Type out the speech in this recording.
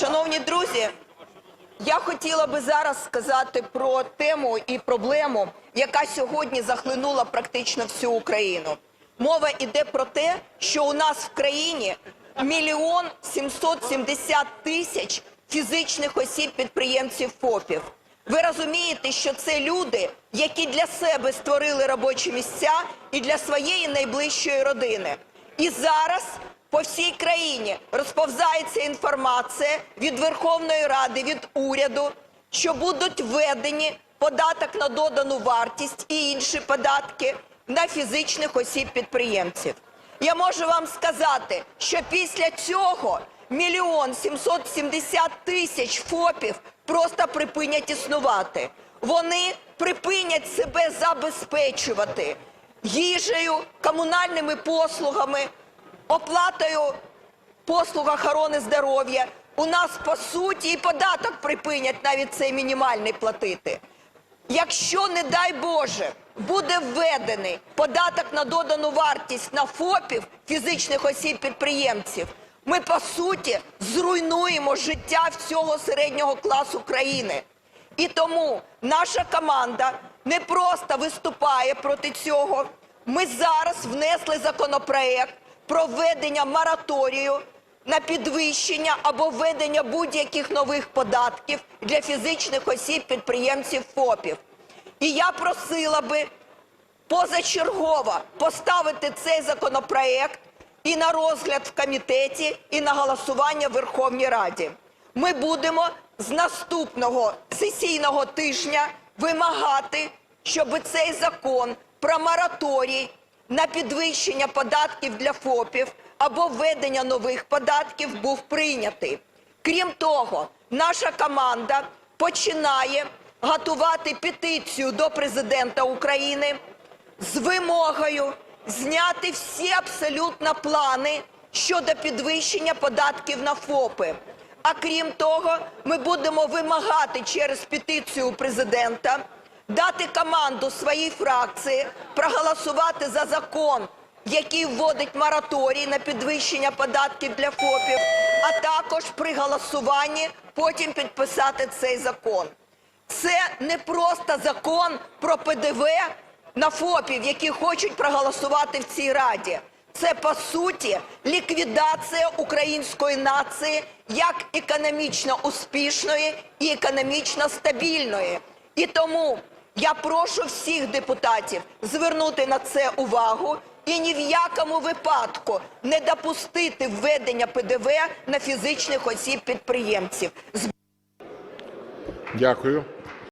Шановні друзі, я хотіла би зараз сказати про тему і проблему, яка сьогодні захлинула практично всю Україну. Мова йде про те, що у нас в країні мільйон 770 тисяч фізичних осіб підприємців ФОПів. Ви розумієте, що це люди, які для себе створили робочі місця і для своєї найближчої родини. І зараз по всій країні розповзається інформація від Верховної Ради, від уряду, що будуть введені податок на додану вартість і інші податки на фізичних осіб-підприємців. Я можу вам сказати, що після цього мільйон 770 тисяч ФОПів просто припинять існувати. Вони припинять себе забезпечувати їжею, комунальними послугами, оплатою послуг охорони здоров'я. У нас по суті і податок припинять навіть цей мінімальний платити. Якщо, не дай Боже, буде введений податок на додану вартість на ФОПів, фізичних осіб-підприємців, ми по суті зруйнуємо життя всього середнього класу країни. І тому наша команда не просто виступає проти цього. Ми зараз внесли законопроект про введення мораторію на підвищення або введення будь-яких нових податків для фізичних осіб підприємців ФОПів. І я просила би позачергово поставити цей законопроект і на розгляд в комітеті, і на голосування в Верховній Раді. Ми будемо з наступного сесійного тижня вимагати, щоб цей закон про мораторій на підвищення податків для ФОПів або введення нових податків був прийнятий. Крім того, наша команда починає готувати петицію до президента України з вимогою зняти всі абсолютно плани щодо підвищення податків на ФОПи. А крім того, ми будемо вимагати через петицію президента дати команду своїй фракції проголосувати за закон, який вводить мораторій на підвищення податків для ФОПів, а також при голосуванні потім підписати цей закон. Це не просто закон про ПДВ на ФОПів, які хочуть проголосувати в цій раді. Це по суті ліквідація української нації як економічно успішної і економічно стабільної. І тому я прошу всіх депутатів звернути на це увагу і ні в якому випадку не допустити введення ПДВ на фізичних осіб підприємців. Дякую.